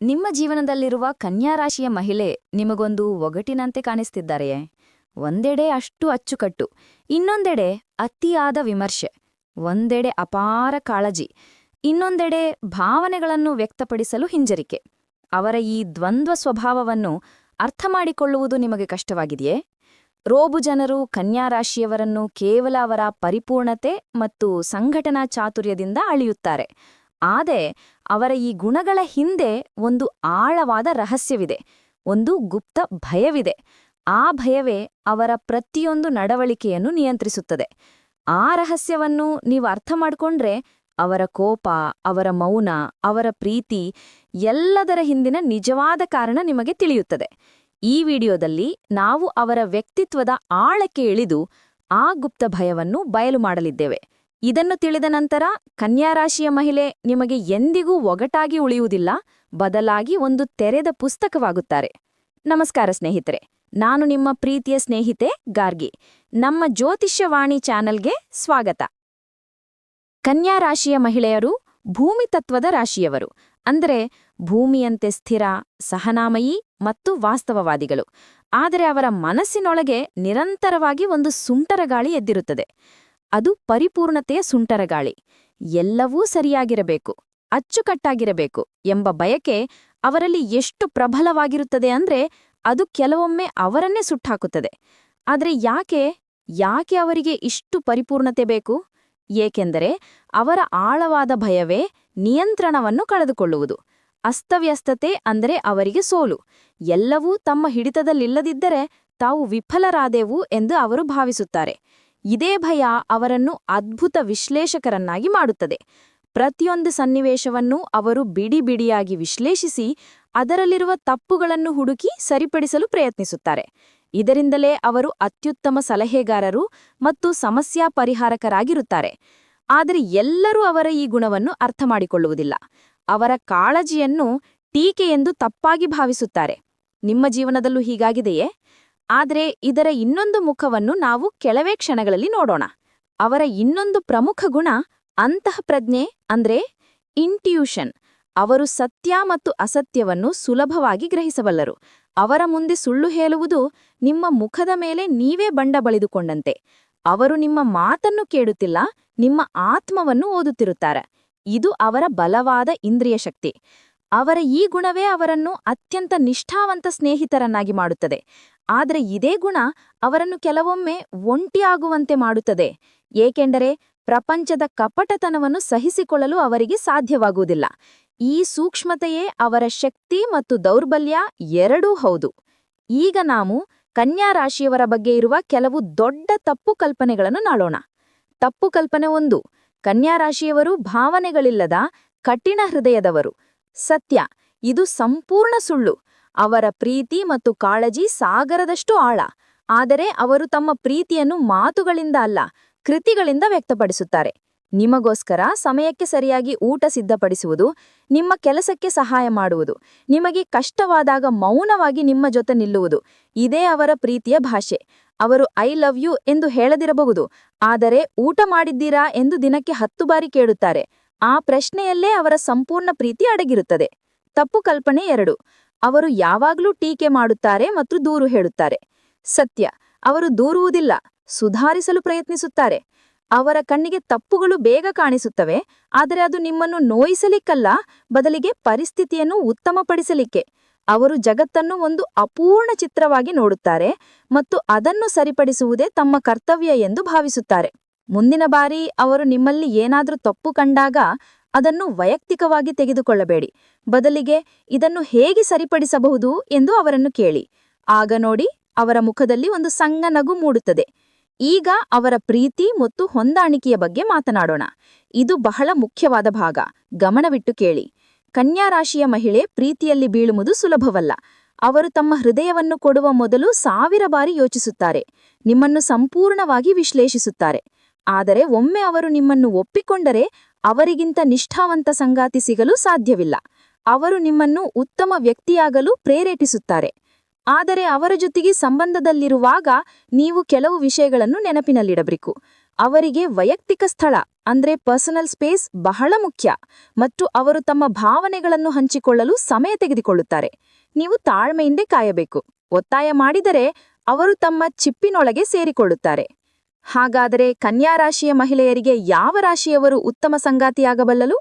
ನಿಮ್ಮ ಜೀವನದಲ್ಲಿರುವ ಕನ್ಯಾ ರಾಶಿಯ ಮಹಿಳೆ ನಿಮಗೊಂದು ಒಗಟಿನಂತೆ ಕಾಣಿಸ್ತಿದ್ದಾರೆಯೇ? ಒಂದೆಡೆ ಅಷ್ಟು ಅಚ್ಚುಕಟ್ಟು, ಇನ್ನೊಂದೆಡೆ ಅತಿಯಾದ ವಿಮರ್ಶೆ, ಒಂದೆಡೆ ಅಪಾರ ಕಾಳಜಿ, ಇನ್ನೊಂದೆಡೆ ಭಾವನೆಗಳನ್ನು ವ್ಯಕ್ತಪಡಿಸಲು ಹಿಂಜರಿಕೆ. ಅವರ ಈ ದ್ವಂದ್ವ ಸ್ವಭಾವವನ್ನು ಅರ್ಥಮಾಡಿಕೊಳ್ಳುವುದು ನಿಮಗೆ ಕಷ್ಟವಾಗಿದೆಯೇ? ರೋಬು ಜನರು ಕನ್ಯಾ ರಾಶಿಯವರನ್ನು ಕೇವಲ ಅವರ ಪರಿಪೂರ್ಣತೆ ಮತ್ತು ಸಂಘಟನಾ ಚಾತುರ್ಯದಿಂದ ಅಳೆಯುತ್ತಾರೆ. ಆದರೆ ಅವರ ಈ ಗುಣಗಳ ಹಿಂದೆ ಒಂದು ಆಳವಾದ ರಹಸ್ಯವಿದೆ, ಒಂದು ಗುಪ್ತ ಭಯವಿದೆ. ಆ ಭಯವೇ ಅವರ ಪ್ರತಿಯೊಂದು ನಡವಳಿಕೆಯನ್ನು ನಿಯಂತ್ರಿಸುತ್ತದೆ. ಆ ರಹಸ್ಯವನ್ನು ನೀವು ಅರ್ಥ ಮಾಡಿಕೊಂಡ್ರೆ ಅವರ ಕೋಪ, ಅವರ ಮೌನ, ಅವರ ಪ್ರೀತಿ ಎಲ್ಲದರ ಹಿಂದಿನ ನಿಜವಾದ ಕಾರಣ ನಿಮಗೆ ತಿಳಿಯುತ್ತದೆ. ಈ ವಿಡಿಯೋದಲ್ಲಿ ನಾವು ಅವರ ವ್ಯಕ್ತಿತ್ವದ ಆಳಕ್ಕೆ ಇಳಿದು ಆ ಗುಪ್ತ ಭಯವನ್ನು ಬಯಲು ಮಾಡಲಿದ್ದೇವೆ. ಇದನ್ನು ತಿಳಿದ ನಂತರ ಕನ್ಯಾರಾಶಿಯ ಮಹಿಳೆ ನಿಮಗೆ ಎಂದಿಗೂ ಒಗಟಾಗಿ ಉಳಿಯುವುದಿಲ್ಲ, ಬದಲಾಗಿ ಒಂದು ತೆರೆದ ಪುಸ್ತಕವಾಗುತ್ತಾರೆ. ನಮಸ್ಕಾರ ಸ್ನೇಹಿತರೆ, ನಾನು ನಿಮ್ಮ ಪ್ರೀತಿಯ ಸ್ನೇಹಿತೆ ಗಾರ್ಗಿ. ನಮ್ಮ ಜ್ಯೋತಿಷ್ಯವಾಣಿ ಚಾನೆಲ್ಗೆ ಸ್ವಾಗತ. ಕನ್ಯಾ ರಾಶಿಯ ಮಹಿಳೆಯರು ಭೂಮಿ ತತ್ವದ ರಾಶಿಯವರು. ಅಂದರೆ ಭೂಮಿಯಂತೆ ಸ್ಥಿರ, ಸಹನಾಮಯಿ ಮತ್ತು ವಾಸ್ತವವಾದಿಗಳು. ಆದರೆ ಅವರ ಮನಸ್ಸಿನೊಳಗೆ ನಿರಂತರವಾಗಿ ಒಂದು ಸುಂಟರ ಗಾಳಿ ಎದ್ದಿರುತ್ತದೆ. ಅದು ಪರಿಪೂರ್ಣತೆಯ ಸುಂಟರಗಾಳಿ. ಎಲ್ಲವೂ ಸರಿಯಾಗಿರಬೇಕು, ಅಚ್ಚುಕಟ್ಟಾಗಿರಬೇಕು ಎಂಬ ಬಯಕೆ ಅವರಲ್ಲಿ ಎಷ್ಟು ಪ್ರಬಲವಾಗಿರುತ್ತದೆ ಅಂದ್ರೆ ಅದು ಕೆಲವೊಮ್ಮೆ ಅವರನ್ನೇ ಸುಟ್ಟಾಕುತ್ತದೆ. ಆದರೆ ಯಾಕೆ ಯಾಕೆ ಅವರಿಗೆ ಇಷ್ಟು ಪರಿಪೂರ್ಣತೆ ಬೇಕು? ಏಕೆಂದರೆ ಅವರ ಆಳವಾದ ಭಯವೇ ನಿಯಂತ್ರಣವನ್ನು ಕಳೆದುಕೊಳ್ಳುವುದು. ಅಸ್ತವ್ಯಸ್ತತೆ ಅಂದರೆ ಅವರಿಗೆ ಸೋಲು. ಎಲ್ಲವೂ ತಮ್ಮ ಹಿಡಿತದಲ್ಲಿಲ್ಲದಿದ್ದರೆ ತಾವು ವಿಫಲರಾದೆವು ಎಂದು ಅವರು ಭಾವಿಸುತ್ತಾರೆ. ಇದೇ ಭಯ ಅವರನ್ನು ಅದ್ಭುತ ವಿಶ್ಲೇಷಕರನ್ನಾಗಿ ಮಾಡುತ್ತದೆ. ಪ್ರತಿಯೊಂದು ಸನ್ನಿವೇಶವನ್ನು ಅವರು ಬಿಡಿ ಬಿಡಿಯಾಗಿ ವಿಶ್ಲೇಷಿಸಿ, ಅದರಲ್ಲಿರುವ ತಪ್ಪುಗಳನ್ನು ಹುಡುಕಿ ಸರಿಪಡಿಸಲು ಪ್ರಯತ್ನಿಸುತ್ತಾರೆ. ಇದರಿಂದಲೇ ಅವರು ಅತ್ಯುತ್ತಮ ಸಲಹೆಗಾರರು ಮತ್ತು ಸಮಸ್ಯಾ ಪರಿಹಾರಕರಾಗಿರುತ್ತಾರೆ. ಆದರೆ ಎಲ್ಲರೂ ಅವರ ಈ ಗುಣವನ್ನು ಅರ್ಥಮಾಡಿಕೊಳ್ಳುವುದಿಲ್ಲ. ಅವರ ಕಾಳಜಿಯನ್ನು ಟೀಕೆ ಎಂದು ತಪ್ಪಾಗಿ ಭಾವಿಸುತ್ತಾರೆ. ನಿಮ್ಮ ಜೀವನದಲ್ಲೂ ಹೀಗಾಗಿದೆಯೇ? ಆದರೆ ಇದರ ಇನ್ನೊಂದು ಮುಖವನ್ನು ನಾವು ಕೆಲವೇ ಕ್ಷಣಗಳಲ್ಲಿ ನೋಡೋಣ. ಅವರ ಇನ್ನೊಂದು ಪ್ರಮುಖ ಗುಣ ಅಂತಃಪ್ರಜ್ಞೆ ಅಂದ್ರೆ ಇಂಟ್ಯೂಷನ್ ಅವರು ಸತ್ಯ ಮತ್ತು ಅಸತ್ಯವನ್ನು ಸುಲಭವಾಗಿ ಗ್ರಹಿಸಬಲ್ಲರು. ಅವರ ಮುಂದೆ ಸುಳ್ಳು ಹೇಳುವುದು ನಿಮ್ಮ ಮುಖದ ಮೇಲೆ ನೀವೇ ಬಂಡ ಬಳಿದುಕೊಂಡಂತೆ. ಅವರು ನಿಮ್ಮ ಮಾತನ್ನು ಕೇಳುತ್ತಿಲ್ಲ, ನಿಮ್ಮ ಆತ್ಮವನ್ನು ಓದುತ್ತಿರುತ್ತಾರೆ. ಇದು ಅವರ ಬಲವಾದ ಇಂದ್ರಿಯ ಶಕ್ತಿ. ಅವರ ಈ ಗುಣವೇ ಅವರನ್ನು ಅತ್ಯಂತ ನಿಷ್ಠಾವಂತ ಸ್ನೇಹಿತರನ್ನಾಗಿ ಮಾಡುತ್ತದೆ. ಆದರೆ ಇದೇ ಗುಣ ಅವರನ್ನು ಕೆಲವೊಮ್ಮೆ ಒಂಟಿಯಾಗುವಂತೆ ಮಾಡುತ್ತದೆ. ಏಕೆಂದರೆ ಪ್ರಪಂಚದ ಕಪಟತನವನ್ನು ಸಹಿಸಿಕೊಳ್ಳಲು ಅವರಿಗೆ ಸಾಧ್ಯವಾಗುವುದಿಲ್ಲ. ಈ ಸೂಕ್ಷ್ಮತೆಯೇ ಅವರ ಶಕ್ತಿ ಮತ್ತು ದೌರ್ಬಲ್ಯ ಎರಡೂ ಹೌದು. ಈಗ ನಾವು ಕನ್ಯಾ ರಾಶಿಯವರ ಬಗ್ಗೆ ಇರುವ ಕೆಲವು ದೊಡ್ಡ ತಪ್ಪು ಕಲ್ಪನೆಗಳನ್ನು ನಾಳೋಣ ತಪ್ಪು ಕಲ್ಪನೆ ಒಂದು, ಕನ್ಯಾ ರಾಶಿಯವರು ಭಾವನೆಗಳಿಲ್ಲದ ಕಠಿಣ ಹೃದಯದವರು. ಸತ್ಯ, ಇದು ಸಂಪೂರ್ಣ ಸುಳ್ಳು. ಅವರ ಪ್ರೀತಿ ಮತ್ತು ಕಾಳಜಿ ಸಾಗರದಷ್ಟು ಆಳ. ಆದರೆ ಅವರು ತಮ್ಮ ಪ್ರೀತಿಯನ್ನು ಮಾತುಗಳಿಂದ ಅಲ್ಲ, ಕೃತಿಗಳಿಂದ ವ್ಯಕ್ತಪಡಿಸುತ್ತಾರೆ. ನಿಮಗೋಸ್ಕರ ಸಮಯಕ್ಕೆ ಸರಿಯಾಗಿ ಊಟ ಸಿದ್ಧಪಡಿಸುವುದು, ನಿಮ್ಮ ಕೆಲಸಕ್ಕೆ ಸಹಾಯ ಮಾಡುವುದು, ನಿಮಗೆ ಕಷ್ಟವಾದಾಗ ಮೌನವಾಗಿ ನಿಮ್ಮ ಜೊತೆ ನಿಲ್ಲುವುದು, ಇದೇ ಅವರ ಪ್ರೀತಿಯ ಭಾಷೆ. ಅವರು ಐ ಲವ್ ಯು ಎಂದು ಹೇಳದಿರಬಹುದು, ಆದರೆ ಊಟ ಮಾಡಿದ್ದೀರಾ ಎಂದು ದಿನಕ್ಕೆ ಹತ್ತು ಬಾರಿ ಕೇಳುತ್ತಾರೆ. ಆ ಪ್ರಶ್ನೆಯಲ್ಲೇ ಅವರ ಸಂಪೂರ್ಣ ಪ್ರೀತಿ ಅಡಗಿರುತ್ತದೆ. ತಪ್ಪು ಕಲ್ಪನೆ ಎರಡು. ಅವರು ಯಾವಾಗಲೂ ಟೀಕೆ ಮಾಡುತ್ತಾರೆ ಮತ್ತು ದೂರು ಹೇಳುತ್ತಾರೆ. ಸತ್ಯ, ಅವರು ದೂರುವುದಿಲ್ಲ, ಸುಧಾರಿಸಲು ಪ್ರಯತ್ನಿಸುತ್ತಾರೆ. ಅವರ ಕಣ್ಣಿಗೆ ತಪ್ಪುಗಳು ಬೇಗ ಕಾಣಿಸುತ್ತವೆ, ಆದರೆ ಅದು ನಿಮ್ಮನ್ನು ನೋಯಿಸಲಿಕ್ಕಲ್ಲ, ಬದಲಿಗೆ ಪರಿಸ್ಥಿತಿಯನ್ನು ಉತ್ತಮಪಡಿಸಲಿಕ್ಕೆ. ಅವರು ಜಗತ್ತನ್ನು ಒಂದು ಅಪೂರ್ಣ ಚಿತ್ರವಾಗಿ ನೋಡುತ್ತಾರೆ ಮತ್ತು ಅದನ್ನು ಸರಿಪಡಿಸುವುದೇ ತಮ್ಮ ಕರ್ತವ್ಯ ಎಂದು ಭಾವಿಸುತ್ತಾರೆ. ಮುಂದಿನ ಬಾರಿ ಅವರು ನಿಮ್ಮಲ್ಲಿ ಏನಾದರೂ ತಪ್ಪು ಕಂಡಾಗ ಅದನ್ನು ವೈಯಕ್ತಿಕವಾಗಿ ತೆಗೆದುಕೊಳ್ಳಬೇಡಿ. ಬದಲಿಗೆ ಇದನ್ನು ಹೇಗೆ ಸರಿಪಡಿಸಬಹುದು ಎಂದು ಅವರನ್ನು ಕೇಳಿ. ಆಗ ನೋಡಿ, ಅವರ ಮುಖದಲ್ಲಿ ಒಂದು ಸಂಗ ನಗು ಮೂಡುತ್ತದೆ. ಈಗ ಅವರ ಪ್ರೀತಿ ಮತ್ತು ಹೊಂದಾಣಿಕೆಯ ಬಗ್ಗೆ ಮಾತನಾಡೋಣ. ಇದು ಬಹಳ ಮುಖ್ಯವಾದ ಭಾಗ. ಗಮನವಿಟ್ಟು ಕೇಳಿ. ಕನ್ಯಾ ರಾಶಿಯ ಮಹಿಳೆ ಪ್ರೀತಿಯಲ್ಲಿ ಬೀಳುವುದು ಸುಲಭವಲ್ಲ. ಅವರು ತಮ್ಮ ಹೃದಯವನ್ನು ಕೊಡುವ ಮೊದಲು ಸಾವಿರ ಬಾರಿ ಯೋಚಿಸುತ್ತಾರೆ. ನಿಮ್ಮನ್ನು ಸಂಪೂರ್ಣವಾಗಿ ವಿಶ್ಲೇಷಿಸುತ್ತಾರೆ. ಆದರೆ ಒಮ್ಮೆ ಅವರು ನಿಮ್ಮನ್ನು ಒಪ್ಪಿಕೊಂಡರೆ ಅವರಿಗಿಂತ ನಿಷ್ಠಾವಂತ ಸಂಗಾತಿ ಸಿಗಲು ಸಾಧ್ಯವಿಲ್ಲ. ಅವರು ನಿಮ್ಮನ್ನು ಉತ್ತಮ ವ್ಯಕ್ತಿಯಾಗಲು ಪ್ರೇರೇಪಿಸುತ್ತಾರೆ. ಆದರೆ ಅವರ ಜೊತೆಗೆ ಸಂಬಂಧದಲ್ಲಿರುವಾಗ ನೀವು ಕೆಲವು ವಿಷಯಗಳನ್ನು ನೆನಪಿನಲ್ಲಿಡಬೇಕು. ಅವರಿಗೆ ವೈಯಕ್ತಿಕ ಸ್ಥಳ, ಅಂದ್ರೆ ಪರ್ಸನಲ್ ಸ್ಪೇಸ್ ಬಹಳ ಮುಖ್ಯ. ಮತ್ತು ಅವರು ತಮ್ಮ ಭಾವನೆಗಳನ್ನು ಹಂಚಿಕೊಳ್ಳಲು ಸಮಯ ತೆಗೆದುಕೊಳ್ಳುತ್ತಾರೆ. ನೀವು ತಾಳ್ಮೆಯಿಂದ ಕಾಯಬೇಕು. ಒತ್ತಾಯ ಮಾಡಿದರೆ ಅವರು ತಮ್ಮ ಚಿಪ್ಪಿನೊಳಗೆ ಸೇರಿಕೊಳ್ಳುತ್ತಾರೆ. ಹಾಗಾದರೆ ಕನ್ಯಾ ರಾಶಿಯ ಮಹಿಳೆಯರಿಗೆ ಯಾವ ರಾಶಿಯವರು ಉತ್ತಮ ಸಂಗಾತಿಯಾಗಬಲ್ಲಲು?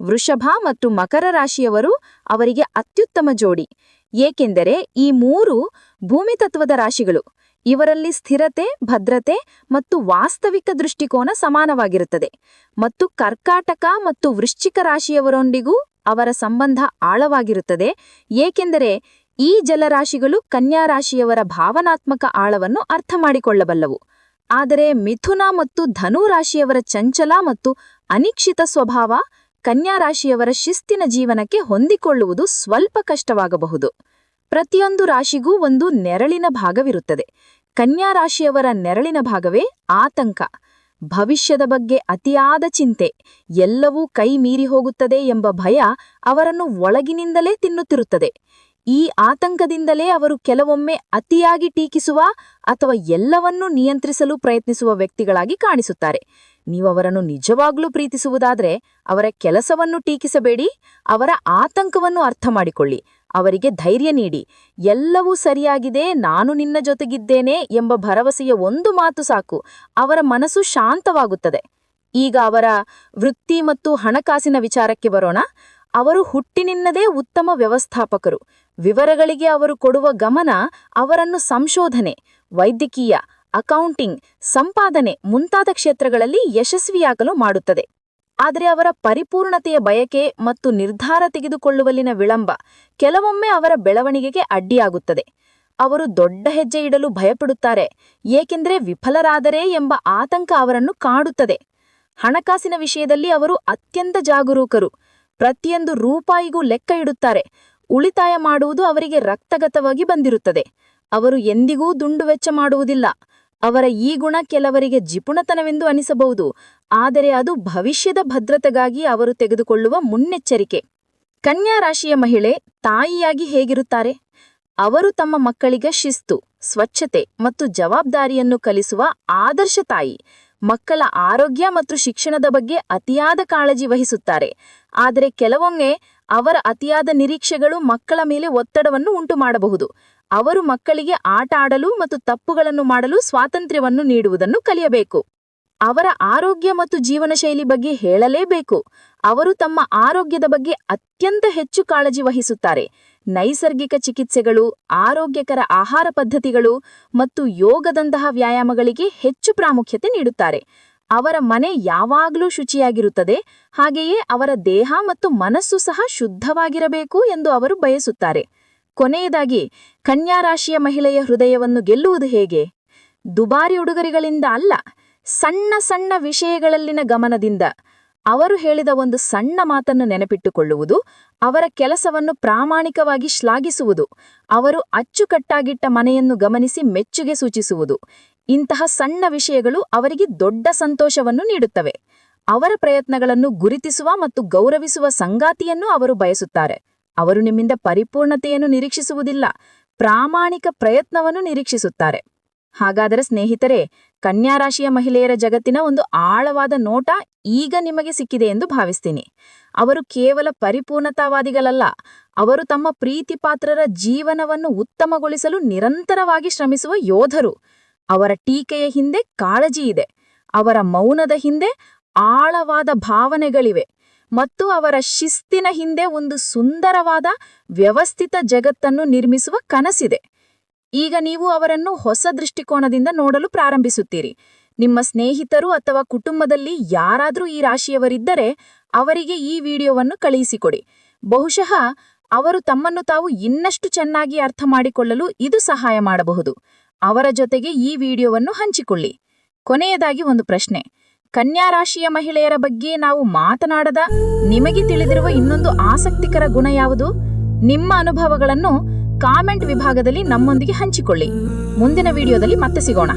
ವೃಷಭ ಮತ್ತು ಮಕರ ರಾಶಿಯವರು ಅವರಿಗೆ ಅತ್ಯುತ್ತಮ ಜೋಡಿ. ಏಕೆಂದರೆ ಈ ಮೂರು ಭೂಮಿ ತತ್ವದ ರಾಶಿಗಳು. ಇವರಲ್ಲಿ ಸ್ಥಿರತೆ, ಭದ್ರತೆ ಮತ್ತು ವಾಸ್ತವಿಕ ದೃಷ್ಟಿಕೋನ ಸಮಾನವಾಗಿರುತ್ತದೆ. ಮತ್ತು ಕರ್ಕಾಟಕ ಮತ್ತು ವೃಶ್ಚಿಕ ರಾಶಿಯವರೊಂದಿಗೂ ಅವರ ಸಂಬಂಧ ಆಳವಾಗಿರುತ್ತದೆ. ಏಕೆಂದರೆ ಈ ಜಲರಾಶಿಗಳು ಕನ್ಯಾ ರಾಶಿಯವರ ಭಾವನಾತ್ಮಕ ಆಳವನ್ನು ಅರ್ಥಮಾಡಿಕೊಳ್ಳಬಲ್ಲವು. ಆದರೆ ಮಿಥುನ ಮತ್ತು ಧನು ರಾಶಿಯವರ ಚಂಚಲ ಮತ್ತು ಅನಿಕ್ಷಿತ ಸ್ವಭಾವ ಕನ್ಯಾ ರಾಶಿಯವರ ಶಿಸ್ತಿನ ಜೀವನಕ್ಕೆ ಹೊಂದಿಕೊಳ್ಳುವುದು ಸ್ವಲ್ಪ ಕಷ್ಟವಾಗಬಹುದು. ಪ್ರತಿಯೊಂದು ರಾಶಿಗೂ ಒಂದು ನೆರಳಿನ ಭಾಗವಿರುತ್ತದೆ. ಕನ್ಯಾ ರಾಶಿಯವರ ನೆರಳಿನ ಭಾಗವೇ ಆತಂಕ. ಭವಿಷ್ಯದ ಬಗ್ಗೆ ಅತಿಯಾದ ಚಿಂತೆ. ಎಲ್ಲವೂ ಕೈ ಮೀರಿ ಹೋಗುತ್ತದೆ ಎಂಬ ಭಯ ಅವರನ್ನು ಒಳಗಿನಿಂದಲೇ ತಿನ್ನುತ್ತಿರುತ್ತದೆ. ಈ ಆತಂಕದಿಂದಲೇ ಅವರು ಕೆಲವೊಮ್ಮೆ ಅತಿಯಾಗಿ ಟೀಕಿಸುವ ಅಥವಾ ಎಲ್ಲವನ್ನೂ ನಿಯಂತ್ರಿಸಲು ಪ್ರಯತ್ನಿಸುವ ವ್ಯಕ್ತಿಗಳಾಗಿ ಕಾಣಿಸುತ್ತಾರೆ. ನೀವು ಅವರನ್ನು ನಿಜವಾಗ್ಲೂ ಪ್ರೀತಿಸುವುದಾದ್ರೆ ಅವರ ಕೆಲಸವನ್ನು ಟೀಕಿಸಬೇಡಿ, ಅವರ ಆತಂಕವನ್ನು ಅರ್ಥ ಮಾಡಿಕೊಳ್ಳಿ, ಅವರಿಗೆ ಧೈರ್ಯ ನೀಡಿ. ಎಲ್ಲವೂ ಸರಿಯಾಗಿದೆ, ನಾನು ನಿನ್ನ ಜೊತೆಗಿದ್ದೇನೆ ಎಂಬ ಭರವಸೆಯ ಒಂದು ಮಾತು ಸಾಕು, ಅವರ ಮನಸ್ಸು ಶಾಂತವಾಗುತ್ತದೆ. ಈಗ ಅವರ ವೃತ್ತಿ ಮತ್ತು ಹಣಕಾಸಿನ ವಿಚಾರಕ್ಕೆ ಬರೋಣ. ಅವರು ಹುಟ್ಟಿನಿನ್ನದೇ ಉತ್ತಮ ವ್ಯವಸ್ಥಾಪಕರು. ವಿವರಗಳಿಗೆ ಅವರು ಕೊಡುವ ಗಮನ ಅವರನ್ನು ಸಂಶೋಧನೆ, ವೈದ್ಯಕೀಯ, ಅಕೌಂಟಿಂಗ್, ಸಂಪಾದನೆ ಮುಂತಾದ ಕ್ಷೇತ್ರಗಳಲ್ಲಿ ಯಶಸ್ವಿಯಾಗಲು ಮಾಡುತ್ತದೆ. ಆದರೆ ಅವರ ಪರಿಪೂರ್ಣತೆಯ ಬಯಕೆ ಮತ್ತು ನಿರ್ಧಾರ ತೆಗೆದುಕೊಳ್ಳುವಲ್ಲಿನ ವಿಳಂಬ ಕೆಲವೊಮ್ಮೆ ಅವರ ಬೆಳವಣಿಗೆಗೆ ಅಡ್ಡಿಯಾಗುತ್ತದೆ. ಅವರು ದೊಡ್ಡ ಹೆಜ್ಜೆ ಇಡಲು ಭಯಪಡುತ್ತಾರೆ, ಏಕೆಂದರೆ ವಿಫಲರಾದರೆ ಎಂಬ ಆತಂಕ ಅವರನ್ನು ಕಾಡುತ್ತದೆ. ಹಣಕಾಸಿನ ವಿಷಯದಲ್ಲಿ ಅವರು ಅತ್ಯಂತ ಜಾಗರೂಕರು, ಪ್ರತಿಯೊಂದು ರೂಪಾಯಿಗೂ ಲೆಕ್ಕ ಇಡುತ್ತಾರೆ. ಉಳಿತಾಯ ಮಾಡುವುದು ಅವರಿಗೆ ರಕ್ತಗತವಾಗಿ ಬಂದಿರುತ್ತದೆ. ಅವರು ಎಂದಿಗೂ ದುಂಡು ವೆಚ್ಚ ಮಾಡುವುದಿಲ್ಲ. ಅವರ ಈ ಗುಣ ಕೆಲವರಿಗೆ ಜಿಪುಣತನವೆಂದು ಅನಿಸಬಹುದು. ಆದರೆ ಅದು ಭವಿಷ್ಯದ ಭದ್ರತೆಗಾಗಿ ಅವರು ತೆಗೆದುಕೊಳ್ಳುವ ಮುನ್ನೆಚ್ಚರಿಕೆ. ಕನ್ಯಾ ರಾಶಿಯ ಮಹಿಳೆ ತಾಯಿಯಾಗಿ ಹೇಗಿರುತ್ತಾರೆ? ಅವರು ತಮ್ಮ ಮಕ್ಕಳಿಗೆ ಶಿಸ್ತು, ಸ್ವಚ್ಛತೆ ಮತ್ತು ಜವಾಬ್ದಾರಿಯನ್ನು ಕಲಿಸುವ ಆದರ್ಶ ತಾಯಿ. ಮಕ್ಕಳ ಆರೋಗ್ಯ ಮತ್ತು ಶಿಕ್ಷಣದ ಬಗ್ಗೆ ಅತಿಯಾದ ಕಾಳಜಿ ವಹಿಸುತ್ತಾರೆ. ಆದರೆ ಕೆಲವೊಮ್ಮೆ ಅವರ ಅತಿಯಾದ ನಿರೀಕ್ಷೆಗಳು ಮಕ್ಕಳ ಮೇಲೆ ಒತ್ತಡವನ್ನು ಉಂಟು ಮಾಡಬಹುದು ಅವರು ಮಕ್ಕಳಿಗೆ ಆಟ ಆಡಲು ಮತ್ತು ತಪ್ಪುಗಳನ್ನು ಮಾಡಲು ಸ್ವಾತಂತ್ರ್ಯವನ್ನು ನೀಡುವುದನ್ನು ಕಲಿಯಬೇಕು. ಅವರ ಆರೋಗ್ಯ ಮತ್ತು ಜೀವನಶೈಲಿ ಬಗ್ಗೆ ಹೇಳಲೇಬೇಕು. ಅವರು ತಮ್ಮ ಆರೋಗ್ಯದ ಬಗ್ಗೆ ಅತ್ಯಂತ ಹೆಚ್ಚು ಕಾಳಜಿ ವಹಿಸುತ್ತಾರೆ. ನೈಸರ್ಗಿಕ ಚಿಕಿತ್ಸೆಗಳು, ಆರೋಗ್ಯಕರ ಆಹಾರ ಪದ್ಧತಿಗಳು ಮತ್ತು ಯೋಗದಂತಹ ವ್ಯಾಯಾಮಗಳಿಗೆ ಹೆಚ್ಚು ಪ್ರಾಮುಖ್ಯತೆ ನೀಡುತ್ತಾರೆ. ಅವರ ಮನೆ ಯಾವಾಗಲೂ ಶುಚಿಯಾಗಿರುತ್ತದೆ, ಹಾಗೆಯೇ ಅವರ ದೇಹ ಮತ್ತು ಮನಸ್ಸು ಸಹ ಶುದ್ಧವಾಗಿರಬೇಕು ಎಂದು ಅವರು ಬಯಸುತ್ತಾರೆ. ಕೊನೆಯದಾಗಿ ಕನ್ಯಾ ರಾಶಿಯ ಮಹಿಳೆಯ ಹೃದಯವನ್ನು ಗೆಲ್ಲುವುದು ಹೇಗೆ? ದುಬಾರಿ ಉಡುಗೊರೆಗಳಿಂದ ಅಲ್ಲ, ಸಣ್ಣ ಸಣ್ಣ ವಿಷಯಗಳಲ್ಲಿನ ಗಮನದಿಂದ. ಅವರು ಹೇಳಿದ ಒಂದು ಸಣ್ಣ ಮಾತನ್ನು ನೆನಪಿಟ್ಟುಕೊಳ್ಳುವುದು, ಅವರ ಕೆಲಸವನ್ನು ಪ್ರಾಮಾಣಿಕವಾಗಿ ಶ್ಲಾಘಿಸುವುದು, ಅವರು ಅಚ್ಚುಕಟ್ಟಾಗಿಟ್ಟ ಮನೆಯನ್ನು ಗಮನಿಸಿ ಮೆಚ್ಚುಗೆ ಸೂಚಿಸುವುದು. ಇಂತಹ ಸಣ್ಣ ವಿಷಯಗಳು ಅವರಿಗೆ ದೊಡ್ಡ ಸಂತೋಷವನ್ನು ನೀಡುತ್ತವೆ. ಅವರ ಪ್ರಯತ್ನಗಳನ್ನು ಗುರುತಿಸುವ ಮತ್ತು ಗೌರವಿಸುವ ಸಂಗಾತಿಯನ್ನು ಅವರು ಬಯಸುತ್ತಾರೆ. ಅವರು ನಿಮ್ಮಿಂದ ಪರಿಪೂರ್ಣತೆಯನ್ನು ನಿರೀಕ್ಷಿಸುವುದಿಲ್ಲ, ಪ್ರಾಮಾಣಿಕ ಪ್ರಯತ್ನವನ್ನು ನಿರೀಕ್ಷಿಸುತ್ತಾರೆ. ಹಾಗಾದರೆ ಸ್ನೇಹಿತರೆ, ಕನ್ಯಾರಾಶಿಯ ಮಹಿಳೆಯರ ಜಗತ್ತಿನ ಒಂದು ಆಳವಾದ ನೋಟ ಈಗ ನಿಮಗೆ ಸಿಕ್ಕಿದೆ ಎಂದು ಭಾವಿಸ್ತೀನಿ. ಅವರು ಕೇವಲ ಪರಿಪೂರ್ಣತಾವಾದಿಗಳಲ್ಲ, ಅವರು ತಮ್ಮ ಪ್ರೀತಿಪಾತ್ರರ ಜೀವನವನ್ನು ಉತ್ತಮಗೊಳಿಸಲು ನಿರಂತರವಾಗಿ ಶ್ರಮಿಸುವ ಯೋಧರು. ಅವರ ಟೀಕೆಯ ಹಿಂದೆ ಕಾಳಜಿ ಇದೆ. ಅವರ ಮೌನದ ಹಿಂದೆ ಆಳವಾದ ಭಾವನೆಗಳಿವೆ ಮತ್ತು ಅವರ ಶಿಸ್ತಿನ ಹಿಂದೆ ಒಂದು ಸುಂದರವಾದ ವ್ಯವಸ್ಥಿತ ಜಗತ್ತನ್ನು ನಿರ್ಮಿಸುವ ಕನಸಿದೆ. ಈಗ ನೀವು ಅವರನ್ನು ಹೊಸ ದೃಷ್ಟಿಕೋನದಿಂದ ನೋಡಲು ಪ್ರಾರಂಭಿಸುತ್ತೀರಿ. ನಿಮ್ಮ ಸ್ನೇಹಿತರು ಅಥವಾ ಕುಟುಂಬದಲ್ಲಿ ಯಾರಾದರೂ ಈ ರಾಶಿಯವರಿದ್ದರೆ ಅವರಿಗೆ ಈ ವಿಡಿಯೋವನ್ನು ಕಳುಹಿಸಿಕೊಡಿ. ಬಹುಶಃ ಅವರು ತಮ್ಮನ್ನು ತಾವು ಇನ್ನಷ್ಟು ಚೆನ್ನಾಗಿ ಅರ್ಥ ಮಾಡಿಕೊಳ್ಳಲು ಇದು ಸಹಾಯ ಮಾಡಬಹುದು. ಅವರ ಜೊತೆಗೆ ಈ ವಿಡಿಯೋವನ್ನು ಹಂಚಿಕೊಳ್ಳಿ. ಕೊನೆಯದಾಗಿ ಒಂದು ಪ್ರಶ್ನೆ. ಕನ್ಯಾ ರಾಶಿಯ ಮಹಿಳೆಯರ ಬಗ್ಗೆ ನಾವು ಮಾತನಾಡದ ನಿಮಗೆ ತಿಳಿದಿರುವ ಇನ್ನೊಂದು ಆಸಕ್ತಿಕರ ಗುಣ ಯಾವುದು? ನಿಮ್ಮ ಅನುಭವಗಳನ್ನು ಕಾಮೆಂಟ್ ವಿಭಾಗದಲ್ಲಿ ನಮ್ಮೊಂದಿಗೆ ಹಂಚಿಕೊಳ್ಳಿ. ಮುಂದಿನ ವಿಡಿಯೋದಲ್ಲಿ ಮತ್ತೆ ಸಿಗೋಣ.